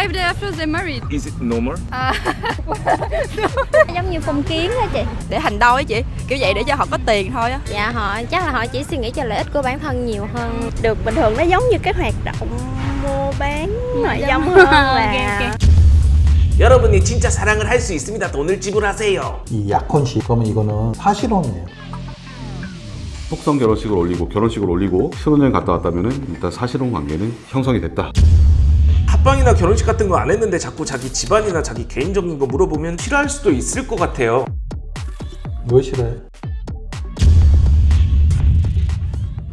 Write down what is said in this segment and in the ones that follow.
five days after they married. Is it normal? giống như phong kiến á chị để hành đâu ấy chị kiểu vậy để cho họ có tiền thôi á dạ họ chắc là họ chỉ suy nghĩ cho lợi ích của bản thân nhiều hơn được bình thường nó giống như cái hoạt động mua bán nội giống hơn là 여러분이 진짜 사랑을 할 수 있습니다. 돈을 지불하세요. 이 약혼식 그러면 이거는 사실혼이에요. 속성 결혼식을 올리고 결혼식을 올리고 신혼여행 갔다 왔다면은 일단 사실혼 관계는 형성이 됐다. 합방이나 결혼식 같은 거 안 했는데 자꾸 자기 집안이나 자기 개인적인 거 물어보면 싫어할 수도 있을 것 같아요. 왜 싫어해?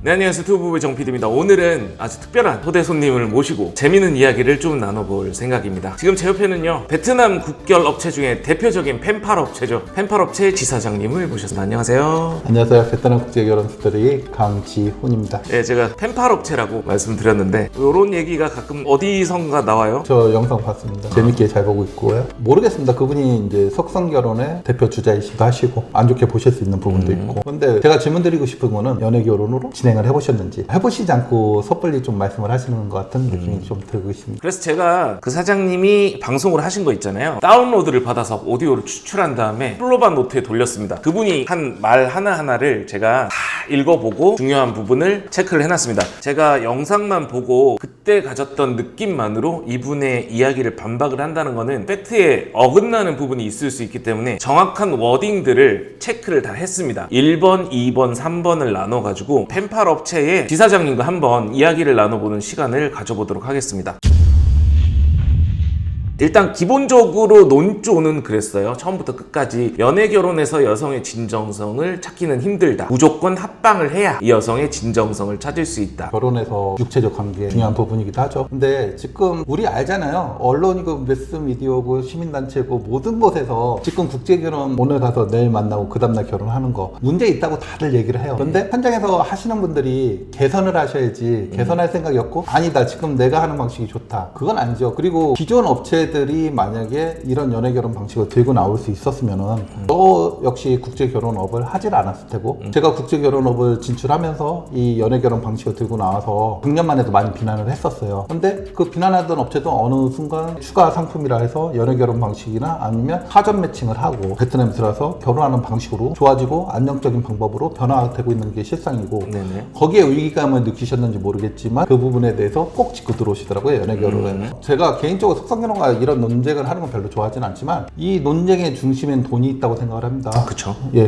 네, 안녕하세요. 투부부의 정PD입니다. 오늘은 아주 특별한 초대 손님을 모시고 재미있는 이야기를 좀 나눠볼 생각입니다. 지금 제 옆에는요, 베트남 국결 업체 중에 대표적인 펜팔 업체죠. 펜팔 업체 지사장님을 모셨습니다. 안녕하세요. 안녕하세요. 베트남 국제결혼 스토리 강지훈입니다. 네, 제가 펜팔 업체라고 말씀드렸는데, 이런 얘기가 가끔 어디선가 나와요. 저 영상 봤습니다. 재밌게 잘 보고 있고요. 모르겠습니다. 그분이 이제 석성 결혼의 대표 주자이시기도 하시고 안 좋게 보실 수 있는 부분도 있고. 근데 제가 질문 드리고 싶은 거는 연애 결혼으로 진행 을 해보셨는지 해보시지 않고 섣불리 좀 말씀을 하시는 것 같은 느낌이 좀 들고 있습니다. 그래서 제가 그 사장님이 방송을 하신 거 있잖아요. 다운로드를 받아서 오디오를 추출한 다음에 플로바 노트에 돌렸습니다. 그분이 한 말 하나하나를 제가 다 읽어보고 중요한 부분을 체크를 해놨습니다. 제가 영상만 보고 그때 가졌던 느낌만으로 이분의 이야기를 반박을 한다는 거는 팩트에 어긋나는 부분이 있을 수 있기 때문에 정확한 워딩들을 체크를 다 했습니다. 1번, 2번, 3번을 나눠가지고 펜팔 업체의 지사장님과 한번 이야기를 나눠보는 시간을 가져보도록 하겠습니다. 일단 기본적으로 논조는 그랬어요. 처음부터 끝까지 연애 결혼에서 여성의 진정성을 찾기는 힘들다. 무조건 합방을 해야 이 여성의 진정성을 찾을 수 있다. 결혼에서 육체적 관계 중요한 부분이기도 하죠. 근데 지금 우리 알잖아요. 언론이고 매스미디어고 시민단체고 모든 곳에서 지금 국제결혼 오늘 가서 내일 만나고 그 다음날 결혼하는 거 문제 있다고 다들 얘기를 해요. 근데 현장에서 하시는 분들이 개선을 하셔야지 개선할 생각이 없고 아니다 지금 내가 하는 방식이 좋다. 그건 아니죠. 그리고 기존 업체 들이 만약에 이런 연애 결혼 방식을 들고 나올 수 있었으면은 저 역시 국제 결혼업을 하질 않았을 테고 제가 국제 결혼업을 진출하면서 이 연애 결혼 방식을 들고 나와서 6년만 해도 많이 비난을 했었어요. 근데 그 비난하던 업체도 어느 순간 추가 상품이라 해서 연애 결혼 방식이나 아니면 사전 매칭을 하고 베트남에 들어서 결혼하는 방식으로 좋아지고 안정적인 방법으로 변화되고 있는 게 실상이고 네네. 거기에 위기감을 느끼셨는지 모르겠지만 그 부분에 대해서 꼭 짚고 들어오시더라고요 연애 결혼에 제가 개인적으로 속성 결혼과 이런 논쟁을 하는 건 별로 좋아하진 않지만 이 논쟁의 중심엔 돈이 있다고 생각을 합니다 그쵸. 예.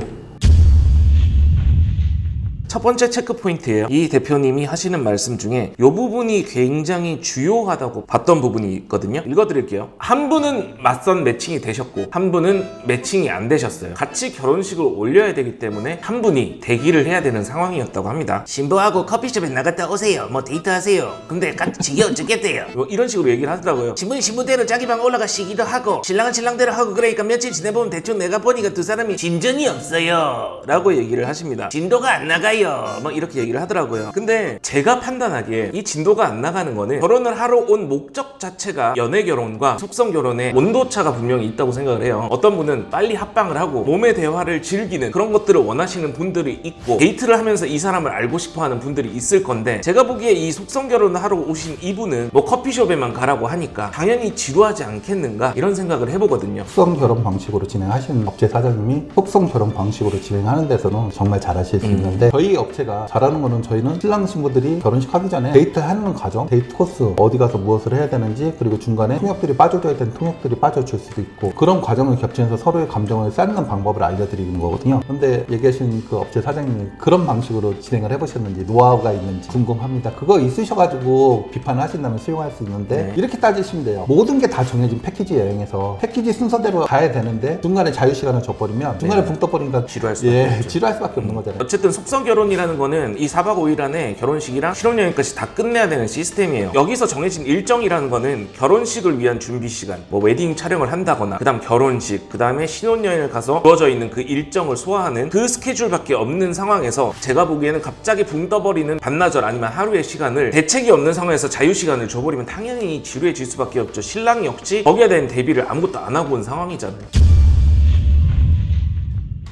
첫 번째 체크 포인트예요. 이 대표님이 하시는 말씀 중에 이 부분이 굉장히 주요하다고 봤던 부분이 있거든요. 읽어드릴게요. 한 분은 맞선 매칭이 되셨고 한 분은 매칭이 안 되셨어요. 같이 결혼식을 올려야 되기 때문에 한 분이 대기를 해야 되는 상황이었다고 합니다. 신부하고 커피숍에 나갔다 오세요. 뭐 데이트하세요. 근데 같이 어쩌겠대요. 뭐 이런 식으로 얘기를 하더라고요. 신부는 신부대로 자기 방 올라가시기도 하고 신랑은 신랑대로 하고 그러니까 며칠 지내보면 대충 내가 보니까 두 사람이 진전이 없어요. 라고 얘기를 하십니다. 진도가 안 나가요. 막 이렇게 얘기를 하더라고요. 근데 제가 판단하기에 이 진도가 안 나가는 거는 결혼을 하러 온 목적 자체가 연애 결혼과 속성 결혼의 온도차가 분명히 있다고 생각을 해요. 어떤 분은 빨리 합방을 하고 몸의 대화를 즐기는 그런 것들을 원하시는 분들이 있고 데이트를 하면서 이 사람을 알고 싶어 하는 분들이 있을 건데 제가 보기에 이 속성 결혼을 하러 오신 이분은 뭐 커피숍에만 가라고 하니까 당연히 지루하지 않겠는가 이런 생각을 해보거든요. 속성 결혼 방식으로 진행하시는 업체 사장님이 속성 결혼 방식으로 진행하는 데서는 정말 잘하실 수 있는데 저희 업체가 잘하는 거는 저희는 신랑 신부들이 결혼식 하기 전에 데이트 하는 과정, 데이트 코스 어디 가서 무엇을 해야 되는지 그리고 중간에 통역들이 빠져줘야 되는 통역들이 빠져줄 수도 있고 그런 과정을 겹치면서 서로의 감정을 쌓는 방법을 알려드리는 거거든요. 근데 얘기하신 그 업체 사장님이 그런 방식으로 진행을 해보셨는지 노하우가 있는지 궁금합니다. 그거 있으셔가지고 비판을 하신다면 수용할 수 있는데 네. 이렇게 따지시면 돼요. 모든 게 다 정해진 패키지 여행에서 패키지 순서대로 가야 되는데 중간에 자유 시간을 줘버리면 중간에 붕 떠버리니까 네. 지루할 수밖에 예. 지루할 수밖에 없는 거잖아요. 어쨌든 속성 결혼 이라는 거는 이 4박 5일 안에 결혼식이랑 신혼여행까지 다 끝내야 되는 시스템이에요. 여기서 정해진 일정이라는 거는 결혼식을 위한 준비 시간, 뭐 웨딩 촬영을 한다거나, 그 다음 결혼식, 그 다음에 신혼여행을 가서 주어져 있는 그 일정을 소화하는 그 스케줄밖에 없는 상황에서 제가 보기에는 갑자기 붕 떠버리는 반나절 아니면 하루의 시간을 대책이 없는 상황에서 자유 시간을 줘버리면 당연히 지루해질 수밖에 없죠. 신랑 역시 거기에 대한 대비를 아무것도 안 하고 온 상황이잖아요.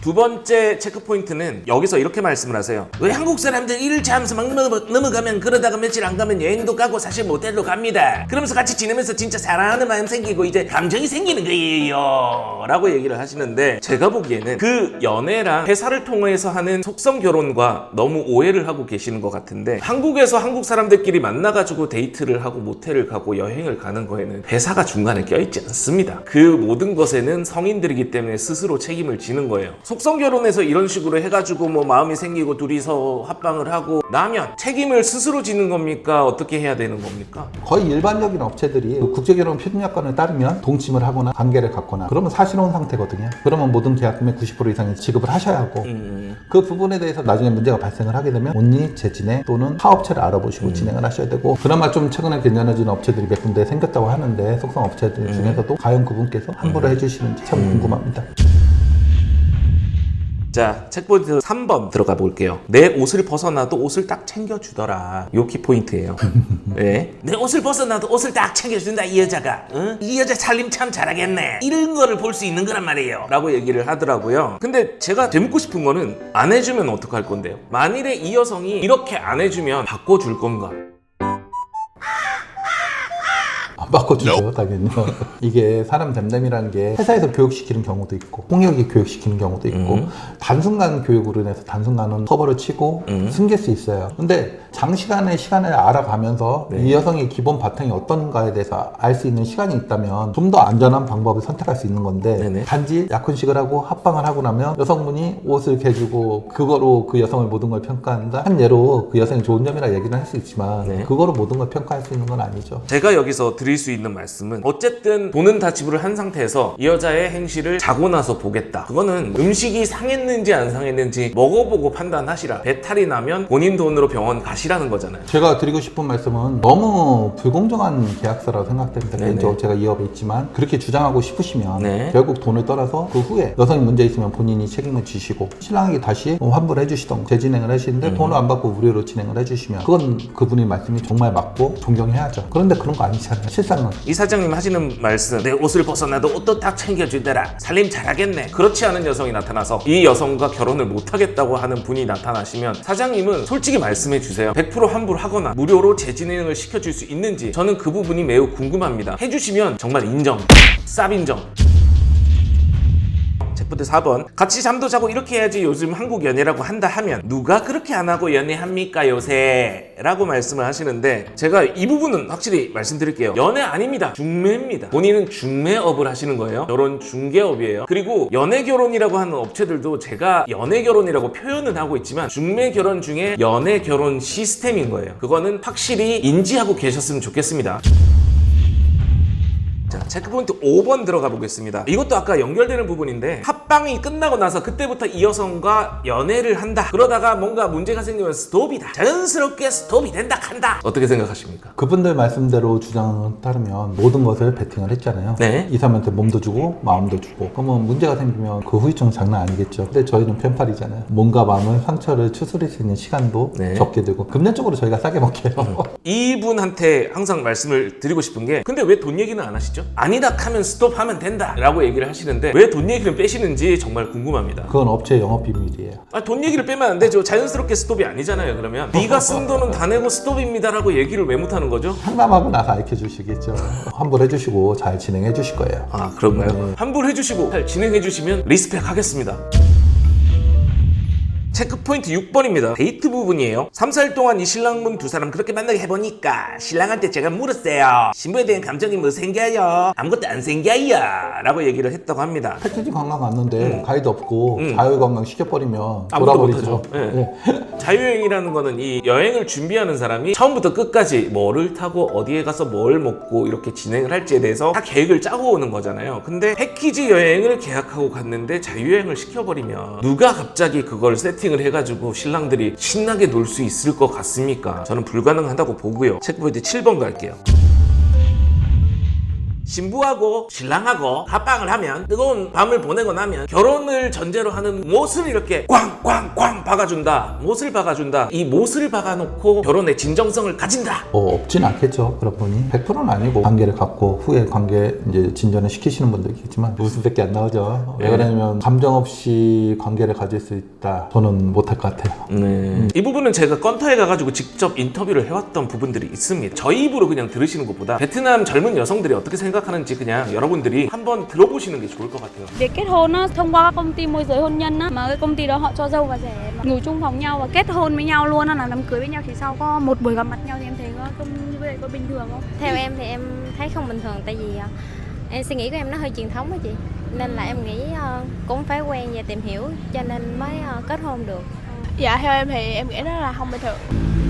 두 번째 체크 포인트는 여기서 이렇게 말씀을 하세요. 왜 한국 사람들 일을 참면서 막 넘어, 넘어가면 그러다가 며칠 안 가면 여행도 가고 사실 모텔로 갑니다. 그러면서 같이 지내면서 진짜 사랑하는 마음 생기고 이제 감정이 생기는 거예요. 라고 얘기를 하시는데 제가 보기에는 그 연애랑 회사를 통해서 하는 속성 결혼과 너무 오해를 하고 계시는 것 같은데 한국에서 한국 사람들끼리 만나가지고 데이트를 하고 모텔을 가고 여행을 가는 거에는 회사가 중간에 껴있지 않습니다. 그 모든 것에는 성인들이기 때문에 스스로 책임을 지는 거예요. 속성 결혼에서 이런 식으로 해가지고 뭐 마음이 생기고 둘이서 합방을 하고 나면 책임을 스스로 지는 겁니까? 어떻게 해야 되는 겁니까? 거의 일반적인 업체들이 그 국제결혼 표준약관을 따르면 동침을 하거나 관계를 갖거나 그러면 사실혼 상태거든요. 그러면 모든 계약금의 90% 이상이 지급을 하셔야 하고 음, 그 부분에 대해서 나중에 문제가 발생을 하게 되면 온리 재진행 또는 사업체를 알아보시고 진행을 하셔야 되고 그나마 좀 최근에 괜찮아진 업체들이 몇 군데 생겼다고 하는데 속성 업체들 중에서도 과연 그분께서 환불을 해주시는지 참 궁금합니다. 자, 책포인트 3번 들어가 볼게요. 내 옷을 벗어나도 옷을 딱 챙겨주더라. 요 키포인트예요. 네. 내 옷을 벗어나도 옷을 딱 챙겨준다, 이 여자가. 응? 이 여자 살림 참 잘하겠네. 이런 거를 볼 수 있는 거란 말이에요. 라고 얘기를 하더라고요. 근데 제가 되묻고 싶은 거는 안 해주면 어떡할 건데요? 만일에 이 여성이 이렇게 안 해주면 바꿔줄 건가? 안 바꿔주죠, 당연히요. 이게 사람 됨됨이라는 게 회사에서 교육시키는 경우도 있고, 폭력이 교육시키는 경우도 있고, 음. 단순간 교육으로 인해서 단순간은 커버를 치고 음. 숨길 수 있어요. 근데 장시간의 시간을 알아가면서 네. 이 여성의 기본 바탕이 어떤가에 대해서 알 수 있는 시간이 있다면 좀 더 안전한 방법을 선택할 수 있는 건데, 네네. 단지 약혼식을 하고 합방을 하고 나면 여성분이 옷을 해주고, 그거로 그 여성을 모든 걸 평가한다? 한 예로 그 여성이 좋은 점이라 얘기는 할 수 있지만, 네. 그거로 모든 걸 평가할 수 있는 건 아니죠. 제가 여기서 드릴 수 있는 말씀은 어쨌든 돈은 다 지불을 한 상태에서 이 여자의 행실을 자고 나서 보겠다. 그거는 음식이 상했는지 안 상했는지 먹어보고 판단하시라. 배탈이 나면 본인 돈으로 병원 가시라는 거잖아요. 제가 드리고 싶은 말씀은 너무 불공정한 계약서라고 생각됩니다. 개인적으로 제가 이 업에 있지만 그렇게 주장하고 싶으시면 네. 결국 돈을 떠나서 그 후에 여성이 문제 있으면 본인이 책임을 지시고 신랑에게 다시 뭐 환불을 해주시던 재진행을 하시는데 음. 돈을 안 받고 무료로 진행을 해주시면 그건 그분의 말씀이 정말 맞고 존경해야죠. 그런데 그런 거 아니잖아요. 실상 은이 사장님 하시는 말씀 내 옷을 벗어나도 옷도 딱 챙겨주더라. 살림 잘하겠네. 그렇지 않은 여성이 나타나서 이 여성과 결혼을 못하겠다고 하는 분이 나타나시면 사장님은 솔직히 말씀해 주세요. 100% 환불하거나 무료로 재진행을 시켜줄 수 있는지 저는 그 부분이 매우 궁금합니다. 해주시면 정말 인정. 쌉 인정 책부터 4번. 같이 잠도 자고 이렇게 해야지 요즘 한국 연애라고 한다 하면 누가 그렇게 안 하고 연애합니까 요새? 라고 말씀을 하시는데 제가 이 부분은 확실히 말씀드릴게요. 연애 아닙니다. 중매입니다. 본인은 중매업을 하시는 거예요. 결혼 중개업이에요. 그리고 연애 결혼이라고 하는 업체들도 제가 연애 결혼이라고 표현은 하고 있지만 중매 결혼 중에 연애 결혼 시스템인 거예요. 그거는 확실히 인지하고 계셨으면 좋겠습니다. 자, 체크포인트 5번 들어가 보겠습니다. 이것도 아까 연결되는 부분인데 합방이 끝나고 나서 그때부터 이 여성과 연애를 한다. 그러다가 뭔가 문제가 생기면 스톱이다. 자연스럽게 스톱이 된다 한다. 어떻게 생각하십니까? 그분들 말씀대로 주장을 따르면 모든 것을 베팅을 했잖아요. 네. 이 사람한테 몸도 주고 마음도 주고 그러면 문제가 생기면 그 후유증 장난 아니겠죠. 근데 저희는 편팔이잖아요. 몸과 마음을 상처를 추스릴 수 있는 시간도 네. 적게 들고 금전적으로 저희가 싸게 먹혀요. 이분한테 항상 말씀을 드리고 싶은 게 근데 왜 돈 얘기는 안 하시죠? 아니다 하면 스톱하면 된다 라고 얘기를 하시는데 왜 돈 얘기를 빼시는지 정말 궁금합니다. 그건 업체 영업 비밀이에요. 아, 돈 얘기를 빼면 안 되죠. 자연스럽게 스톱이 아니잖아요. 그러면 네가 쓴 돈은 다 내고 스톱입니다 라고 얘기를 왜 못하는 거죠? 상담하고 나서 알려 주시겠죠. 환불해 주시고 잘 진행해 주실 거예요. 아 그런가요? 네. 환불해 주시고 잘 진행해 주시면 리스펙 하겠습니다. 체크포인트 6번입니다. 데이트 부분이에요. 3, 4일 동안 이 신랑분 두 사람 그렇게 만나게 해보니까 신랑한테 제가 물었어요. 신부에 대한 감정이 뭐 생겨요? 아무것도 안 생겨요. 라고 얘기를 했다고 합니다. 패키지 관광 갔는데 가이드 없고 음. 자유 관광 시켜버리면 아무도 돌아버리죠. 못하죠. 예. 네. 자유여행이라는 거는 이 여행을 준비하는 사람이 처음부터 끝까지 뭐를 타고 어디에 가서 뭘 먹고 이렇게 진행을 할지에 대해서 다 계획을 짜고 오는 거잖아요. 근데 패키지 여행을 계약하고 갔는데 자유여행을 시켜버리면 누가 갑자기 그걸 세팅 을 해가지고 신랑들이 신나게 놀 수 있을 것 같습니까? 저는 불가능하다고 보고요. 체크포인트 7번 갈게요. 신부하고 신랑하고 합방을 하면 뜨거운 밤을 보내고 나면 결혼을 전제로 하는 못을 이렇게 꽝꽝꽝 박아준다. 못을 박아준다. 이 못을 박아놓고 결혼의 진정성을 가진다. 뭐 없진 않겠죠 그런 분이 100%는 아니고 관계를 갖고 후에 관계 이제 진전을 시키시는 분도 있겠지만 웃음밖에 안 나오죠 왜 그러냐면 감정 없이 관계를 가질 수 있다 저는 못할 것 같아요 네. 이 부분은 제가 건터에 가가지고 직접 인터뷰를 해왔던 부분들이 있습니다. 저희 입으로 그냥 들으시는 것보다 베트남 젊은 여성들이 어떻게 생각 하는지 그냥 여러분들이 한번 들어보시는 게 좋을 것 같아요. Việc kết hôn á, thông qua các công ty môi giới hôn nhân á, mà cái công ty đó họ cho dâu và rể mà ngủ chung phòng nhau và kết hôn với nhau luôn á, là đám cưới với nhau thì sau có một buổi gặp mặt nhau thì em thấy có không như vậy có bình thường không? theo em thì em thấy không bình thường tại vì ờ, em suy nghĩ của em nó hơi truyền thống á chị nên là em nghĩ ờ, cũng phải quen và tìm hiểu cho nên mới ờ, kết hôn được Dạ theo em thì em nghĩ nó là không bình thường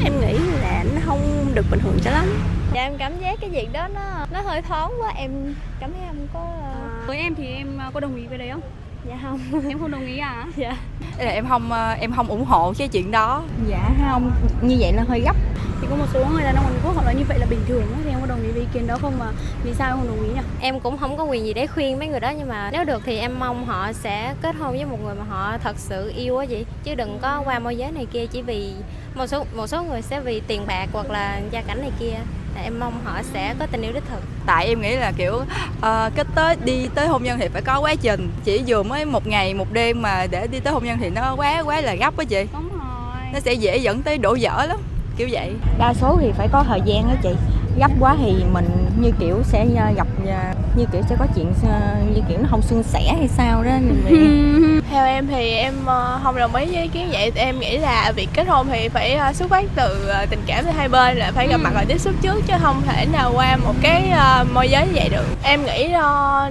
Em nghĩ là nó không được bình thường cho lắm dạ em cảm giác cái việc đó nó nó hơi thoáng quá. Em cảm thấy em có ờ, Với em thì em ờ, có đồng ý với đấy không? dạ không. Em không đồng ý à? dạ. Em không ờ, em không ủng hộ cái chuyện đó. Dạ không, như vậy là hơi gấp. Thì có một số người đàn ông Hàn Quốc họ nói như vậy là bình thường á, thì em có đồng ý với ý kiến đó không mà vì sao em không đồng ý nhỉ? em cũng không có quyền gì để khuyên mấy người đó nhưng mà nếu được thì em mong họ sẽ kết hôn với một người mà họ thật sự yêu á chị. Chứ đừng có qua môi giới này kia chỉ vì một số một số người sẽ vì tiền bạc hoặc là gia cảnh này kia em mong họ sẽ có tình yêu đích thực. Tại em nghĩ là kiểu ờ, cái tới đi tới hôn nhân thì phải có quá trình. Chỉ vừa mới một ngày một đêm mà để đi tới hôn nhân thì nó quá quá là gấp á chị. Đúng rồi. Nó sẽ dễ dẫn tới đổ vỡ lắm kiểu vậy. Đa số thì phải có thời gian đó chị. Gấp quá thì mình như kiểu sẽ ờ, gặp ờ, như kiểu sẽ có chuyện ờ, như kiểu nó không suôn sẻ hay sao đó mình Theo em thì em ờ, không đồng ý với ý kiến vậy. Em nghĩ là việc kết hôn thì phải ờ, xuất phát từ tình cảm từ hai bên là phải gặp mặt và tiếp xúc trước chứ không thể nào qua một cái môi giới như vậy được. Em nghĩ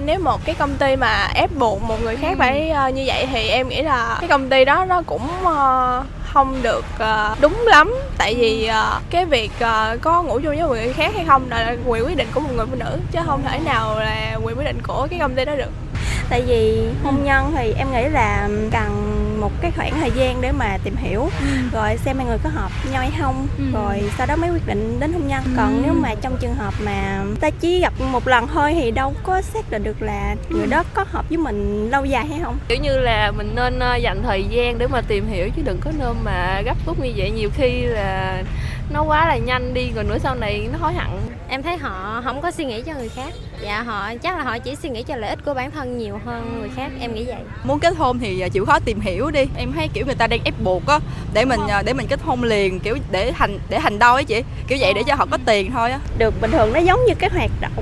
nếu một cái công ty mà ép buộc một người khác phải ờ, như vậy thì em nghĩ là cái công ty đó nó cũng không được ờ, đúng lắm. Tại vì ờ, cái việc ờ, có ngủ chung với một người khác hay không là quyền quyết định của một người phụ nữ, chứ không thể nào là quyền quyết định của cái công ty đó được. Tại vì hôn nhân thì em nghĩ là cần một cái khoảng thời gian để mà tìm hiểu rồi xem hai người có hợp nhau hay không Ừ. rồi sau đó mới quyết định đến hôn nhân. Còn nếu mà trong trường hợp mà ta chỉ gặp một lần thôi thì đâu có xác định được là người đó có hợp với mình lâu dài hay không. Kiểu như là mình nên ờ, dành thời gian để mà tìm hiểu chứ đừng có nên mà gấp rút như vậy. Nhiều khi là nó quá là nhanh đi rồi nữa sau này nó hối hận em thấy họ không có suy nghĩ cho người khác dạ họ chắc là họ chỉ suy nghĩ cho lợi ích của bản thân nhiều hơn người khác em nghĩ vậy muốn kết hôn thì ờ, chịu khó tìm hiểu đi em thấy kiểu người ta đang ép buộc á để mình ờ, để mình kết hôn liền kiểu để hành để hành đôi á chị kiểu vậy để cho họ có tiền thôi á được bình thường nó giống như cái hoạt động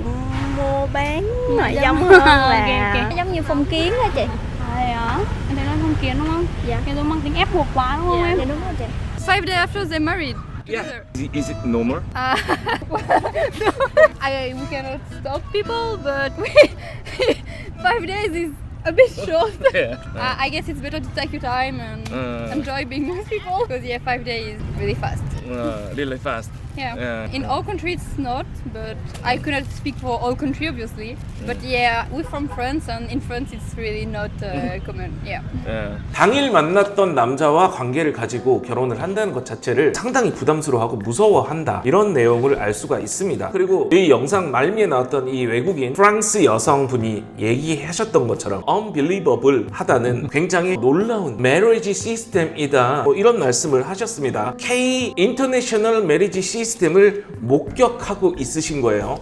mua bán nội Dạ. giống hơn là ok. giống như phong kiến đó chị À, đấy á, em thấy nó không kiến đúng không? Dạ. Cái giống mang tính ép buộc quá đúng không em? dạ đúng rồi chị Five days after they married. Together. Is it normal? Uh, I we cannot stop people, but we, five days is a bit short. uh, I guess it's better to take your time and uh. enjoy being with people because yeah, five days is really fast. Uh, really fast. Yeah. Yeah. In all countries it's not, but I cannot speak for all country obviously. But yeah, we're from France and in France it's really not uh, common. Yeah. 당일 만났던 남자와 관계를 가지고 결혼을 한다는 것 자체를 상당히 부담스러워하고 무서워한다 이런 내용을 알 수가 있습니다 그리고 이 영상 말미에 나왔던 이 외국인 프랑스 여성분이 얘기하셨던 것처럼 unbelievable 하다는 굉장히 놀라운 marriage 시스템이다 뭐 이런 말씀을 하셨습니다 K 인터내셔널 메리지 시스템을 목격하고 있으신 거예요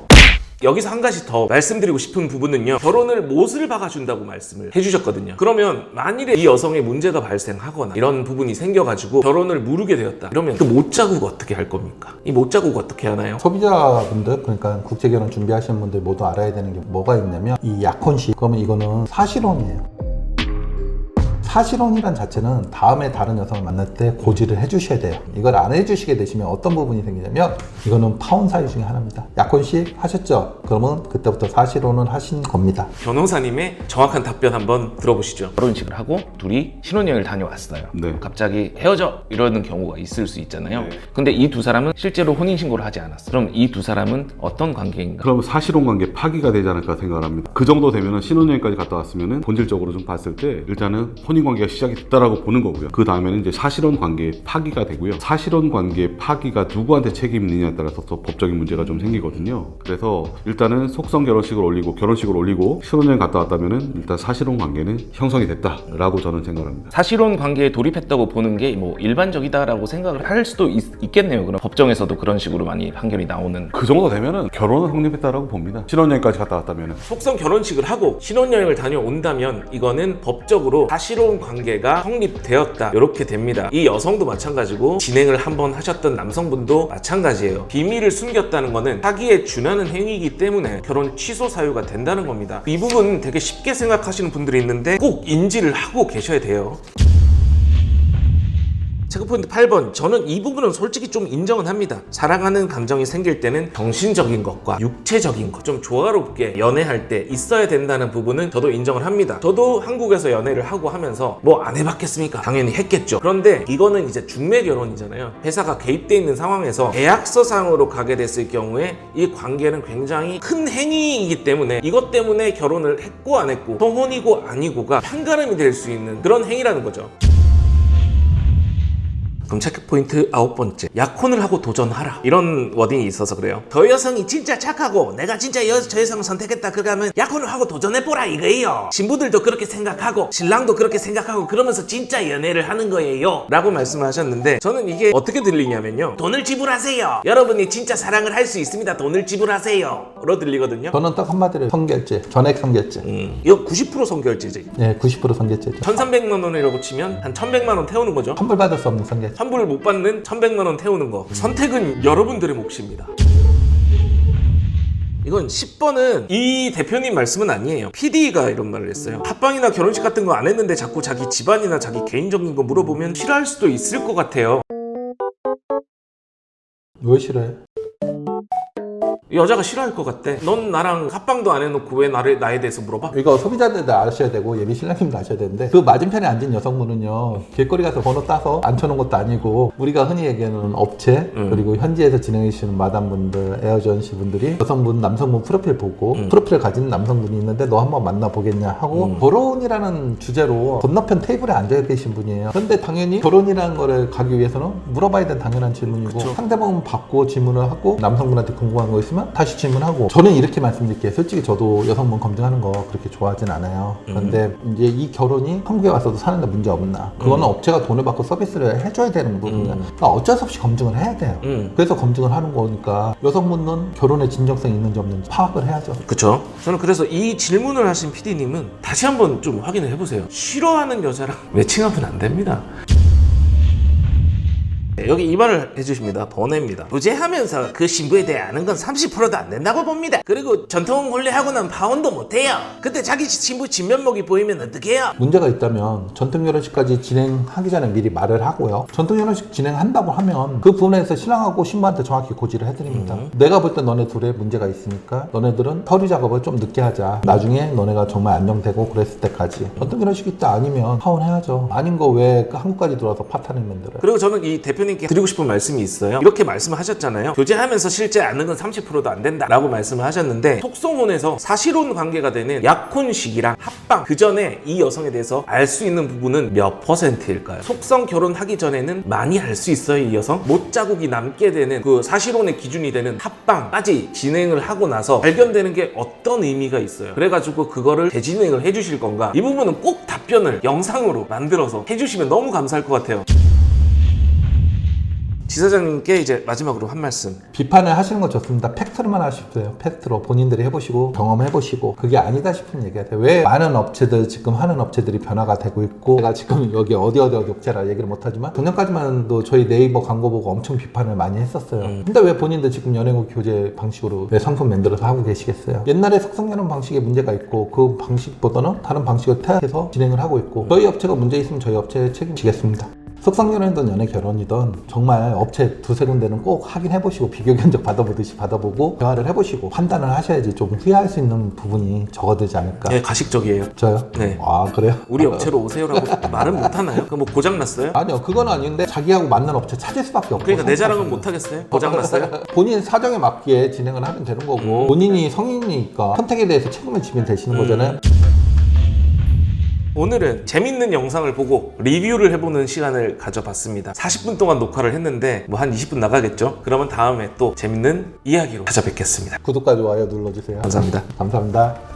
여기서 한 가지 더 말씀드리고 싶은 부분은요. 결혼을 못을 박아준다고 말씀을 해주셨거든요. 그러면 만일에 이 여성의 문제가 발생하거나 이런 부분이 생겨가지고 결혼을 무르게 되었다. 이러면 그 못 자국 어떻게 할 겁니까? 이 못 자국 어떻게 하나요? 소비자분들 그러니까 국제결혼 준비하시는 분들 모두 알아야 되는 게 뭐가 있냐면 이 약혼식 그러면 이거는 사실혼이에요 사실혼이란 자체는 다음에 다른 여성을 만날 때 고지를 해주셔야 돼요 이걸 안 해주시게 되시면 어떤 부분이 생기냐면 이거는 파혼 사유 중에 하나입니다 약혼식 하셨죠? 그러면 그때부터 사실혼을 하신 겁니다 변호사님의 정확한 답변 한번 들어보시죠. 결혼식을 하고 둘이 신혼여행을 다녀왔어요. 네. 갑자기 헤어져 이러는 경우가 있을 수 있잖아요. 네. 근데 이 두 사람은 실제로 혼인 신고를 하지 않았어. 그럼 이 두 사람은 어떤 관계인가? 그럼 사실혼 관계 파기가 되지 않을까 생각을 합니다. 그 정도 되면 신혼여행까지 갔다 왔으면 본질적으로 좀 봤을 때 일단은 혼인 관계가 시작이 됐다라고 보는 거고요. 그 다음에는 이제 사실혼 관계 파기가 되고요. 사실혼 관계 파기가 누구한테 책임이 있느냐에 따라서 또 법적인 문제가 좀 생기거든요. 그래서 일단은 속성 결혼식을 올리고 결혼식을 올리고 신혼여행 갔다 왔다면은 일단 사실혼 관계는 형성이 됐다라고 저는 생각합니다. 사실혼 관계에 돌입했다고 보는 게 뭐 일반적이다라고 생각을 할 수도 있, 겠네요 그럼 법정에서도 그런 식으로 많이 판결이 나오는 그 정도 되면은 결혼은 성립했다라고 봅니다. 신혼여행까지 갔다 왔다면은 속성 결혼식을 하고 신혼여행을 다녀온다면 이거는 법적으로 사실혼 관계가 성립되었다. 이렇게 됩니다. 이 여성도 마찬가지고 진행을 한번 하셨던 남성분도 마찬가지예요. 비밀을 숨겼다는 거는 사기에 준하는 행위이기 때문에 결혼 취소 사유가 된다는 겁니다. 이 부분 되게 쉽게 생각하시는 분들이 있는데 꼭 인지를 하고 계셔야 돼요 체크포인트 8번. 저는 이 부분은 솔직히 좀 인정은 합니다. 사랑하는 감정이 생길 때는 정신적인 것과 육체적인 것 좀 조화롭게 연애할 때 있어야 된다는 부분은 저도 인정을 합니다. 저도 한국에서 연애를 하고 하면서 뭐 안 해봤겠습니까? 당연히 했겠죠. 그런데 이거는 이제 중매 결혼이잖아요. 회사가 개입돼 있는 상황에서 계약서상으로 가게 됐을 경우에 이 관계는 굉장히 큰 행위이기 때문에 이것 때문에 결혼을 했고 안 했고 성혼이고 아니고가 판가름이 될 수 있는 그런 행위라는 거죠 그럼 체크포인트 아홉 번째. 약혼을 하고 도전하라. 이런 워딩이 있어서 그래요. 저 여성이 진짜 착하고 내가 진짜 여, 저 여성을 선택했다. 그러면 약혼을 하고 도전해보라 이거예요. 신부들도 그렇게 생각하고 신랑도 그렇게 생각하고 그러면서 진짜 연애를 하는 거예요. 라고 말씀을 하셨는데 저는 이게 어떻게 들리냐면요. 돈을 지불하세요. 여러분이 진짜 사랑을 할 수 있습니다. 돈을 지불하세요. 로 들리거든요. 저는 딱 한마디로 성결제, 전액 성결제. 음, 이거 90% 성결제지 네, 90% 성결제죠. 1300만 원이라고 치면 한 1100만 원 태우는 거죠? 환불받을 수 없는 성결제. 환불을 못 받는 1100만 원 태우는 거. 선택은 여러분들의 몫입니다. 이건 10번은 이 대표님 말씀은 아니에요. PD가 이런 말을 했어요. 합방이나 결혼식 같은 거 안 했는데 자꾸 자기 집안이나 자기 개인적인 거 물어보면 싫어할 수도 있을 것 같아요. 왜 싫어해? 여자가 싫어할 것 같대 넌 나랑 합방도 안 해놓고 왜 나를, 나에 대해서 물어봐? 이거 소비자들도 아셔야 되고 예비 신랑님도 아셔야 되는데 그 맞은편에 앉은 여성분은요 길거리 가서 번호 따서 앉혀놓은 것도 아니고 우리가 흔히 얘기하는 업체 음. 그리고 현지에서 진행해 주시는 마담분들 에어전시 분들이 여성분 남성분 프로필 보고 음. 프로필을 가진 남성분이 있는데 너 한번 만나보겠냐 하고 음. 결혼이라는 주제로 건너편 테이블에 앉아 계신 분이에요 그런데 당연히 결혼이라는 거를 가기 위해서는 물어봐야 되는 당연한 질문이고 그쵸. 상대방은 받고 질문을 하고 남성분한테 궁금한 거 있으면 다시 질문하고 저는 이렇게 말씀드릴게요 솔직히 저도 여성분 검증하는 거 그렇게 좋아하진 않아요 그런데 이제 이 결혼이 한국에 와서도 사는데 문제 없나 그거는 업체가 돈을 받고 서비스를 해줘야 되는 부분이야 음. 그러니까 어쩔 수 없이 검증을 해야 돼요 음. 그래서 검증을 하는 거니까 여성분은 결혼에 진정성이 있는지 없는지 파악을 해야죠 그쵸? 저는 그래서 이 질문을 하신 PD님은 다시 한번 좀 확인을 해보세요. 싫어하는 여자랑 매칭하면 안 됩니다. 네, 여기 이 말을 해주십니다. 번외입니다. 부재하면서 그 신부에 대해 아는 건 30%도 안 된다고 봅니다. 그리고 전통婚礼하고 난 파혼도 못해요. 그때 자기 신부 진면목이 보이면 어떡해요? 문제가 있다면 전통 결혼식까지 진행하기 전에 미리 말을 하고요. 전통 결혼식 진행한다고 하면 그 부분에서 신랑하고 신부한테 정확히 고지를 해드립니다. 내가 볼 때 너네 둘에 문제가 있으니까 너네들은 서류 작업을 좀 늦게 하자. 나중에 너네가 정말 안정되고 그랬을 때까지 전통 결혼식 있다 아니면 파혼해야죠. 아닌 거 왜 한국까지 들어와서 파탄을 만들어요? 그리고 저는 이 대표 님께 드리고 싶은 말씀이 있어요. 이렇게 말씀하셨잖아요. 교제하면서 실제 아는 건 30%도 안 된다라고 말씀을 하셨는데 속성혼에서 사실혼 관계가 되는 약혼식이랑 합방 그 전에 이 여성에 대해서 알 수 있는 부분은 몇 퍼센트일까요? 속성 결혼하기 전에는 많이 알 수 있어요, 이 여성. 못자국이 남게 되는 그 사실혼의 기준이 되는 합방까지 진행을 하고 나서 발견되는 게 어떤 의미가 있어요. 그래가지고 그거를 재진행을 해주실 건가? 이 부분은 꼭 답변을 영상으로 만들어서 해주시면 너무 감사할 것 같아요. 지사장님께 이제 마지막으로 한 말씀. 비판을 하시는 건 좋습니다. 팩트로만 하십시오. 팩트로 본인들이 해보시고 경험해보시고 그게 아니다 싶으면 얘기하세요. 왜 많은 업체들 지금 하는 업체들이 변화가 되고 있고 제가 지금 여기 어디 어디 어디 업체라 얘기를 못하지만 작년까지만도 저희 네이버 광고 보고 엄청 비판을 많이 했었어요. 음. 근데 왜 본인들 지금 연예국 교재 방식으로 왜 상품 만들어서 하고 계시겠어요? 옛날에 속성연원 방식에 문제가 있고 그 방식보다는 다른 방식을 택해서 진행을 하고 있고 저희 업체가 문제 있으면 저희 업체에 책임지겠습니다. 속성결혼이든 연애 결혼이든 정말 업체 두세 군데는 꼭 확인해 보시고 비교 견적 받아보듯이 받아보고 대화를 해보시고 판단을 하셔야지 좀 후회할 수 있는 부분이 적어들지 않을까. 네, 가식적이에요. 저요? 네. 아 그래요? 우리 업체로 오세요라고 말은 못 하나요? 그뭐 고장 났어요? 아니요 그건 아닌데 자기하고 맞는 업체 찾을 수밖에 없고 그러니까 내 자랑은 못 하겠어요? 고장 났어요? 본인 사정에 맞게 진행을 하면 되는 거고 본인이 성인이니까 선택에 대해서 책임을 지면 되시는 음. 거잖아요 오늘은 재밌는 영상을 보고 리뷰를 해보는 시간을 가져봤습니다. 40분 동안 녹화를 했는데 뭐 한 20분 나가겠죠? 그러면 다음에 또 재밌는 이야기로 찾아뵙겠습니다. 구독과 좋아요 눌러주세요. 감사합니다. 감사합니다.